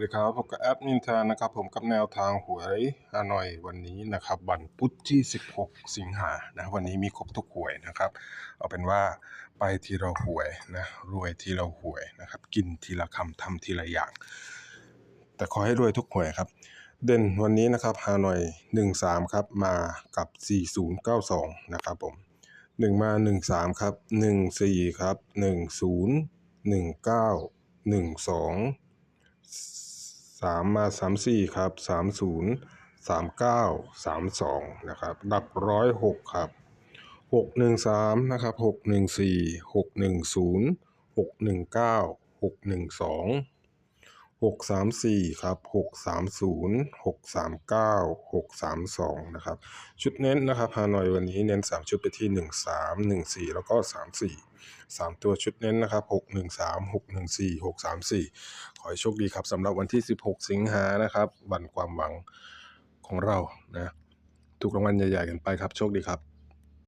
สวัสดีครับพบกับแอดมินทนนะครับผมกับแนวทางหวยฮานอยวันนี้นะครับวันพุธที่ 16 สิงหานะวันนี้มีครบทุกหวยนะครับ เอาเป็นว่าไปทีละหวยนะรวยทีละหวยนะครับ กินทีละคำทำทีละอย่าง แต่ขอให้รวยทุกหวยครับ เด่นวันนี้นะครับฮานอย 13 ครับมากับ 4092 นะครับผม 1 มา 13 ครับ 14 ครับ 10 19 12 สามมาสามสี่ครับสามศูนย์สามเก้าสามสองนะครับหลักร้อยหกครับหกหนึ่งสามนะครับหกหนึ่งสี่หกหนึ่งศูนย์หกหนึ่งเก้าหกหนึ่งสอง หกสามสี่ครับหกสามศูนย์หกสามเก้าหกสามสองนะครับ ชุดเน้นนะครับฮานอยวันนี้เน้นสามชุดไปที่หนึ่งสามหนึ่งสี่แล้วก็สามสี่สามตัวชุดเน้นนะครับหกหนึ่งสามหกหนึ่งสี่หกสามสี่ขอให้โชคดีครับสำหรับวันที่ 16 สิงหานะครับ วันความหวังของเรานะ ถูกรางวัลใหญ่ๆกันไปครับ โชคดีครับ